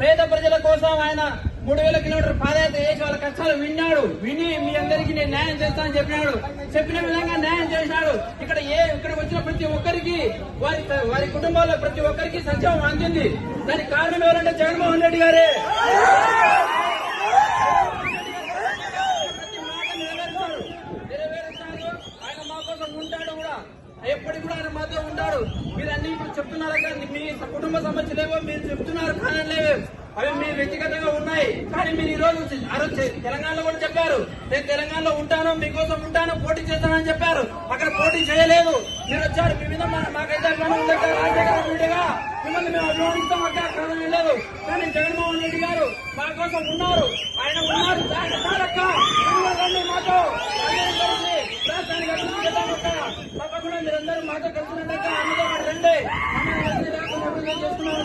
పేద ప్రజల కోసం ఆయన మూడు వేల కిలోమీటర్ పాదయాత్ర చేసి వాళ్ళ కష్టాలు విన్నాడు. విని మీ అందరికీ నేను న్యాయం చేస్తానని చెప్పినాడు. చెప్పిన విధంగా న్యాయం చేసినాడు ఇక్కడ ఏ ఇక్కడ వచ్చిన ప్రతి ఒక్కరికి వారి వారి కుటుంబాల్లో ప్రతి ఒక్కరికి సంక్షేమం అందింది. దానికి కారణం ఎవరంటే జగన్మోహన్ రెడ్డి గారే. ప్రతి ఆయన మా కోసం ఉంటాడు కూడా. ఎప్పటికి కూడా ఆయన మాతో ఉంటాడు. మీరు అన్ని ఇప్పుడు చెప్తున్నారు కానీ మీ కుటుంబ సమస్యలేవో మీరు చెప్తున్నారు కానీ కానీ మీరు ఈ రోజు తెలంగాణలో కూడా చెప్పారు. నేను తెలంగాణలో ఉంటాను మీకోసం ఉంటాను పోటీ చేస్తానని చెప్పారు. అక్కడ పోటీ చేయలేదు. మీరు వచ్చారు మీ మీద మాకైతే అభిమానం మిమ్మల్ని మేము అభిమానిస్తాం అంటే అక్కడ వెళ్ళలేదు కానీ జగన్మోహన్ రెడ్డి గారు మా కోసం ఉన్నారు. ఆయన ఉన్నారు. మాతో. మీరందరూ మాతో కలిసినట్టు రండి. చేస్తున్నారు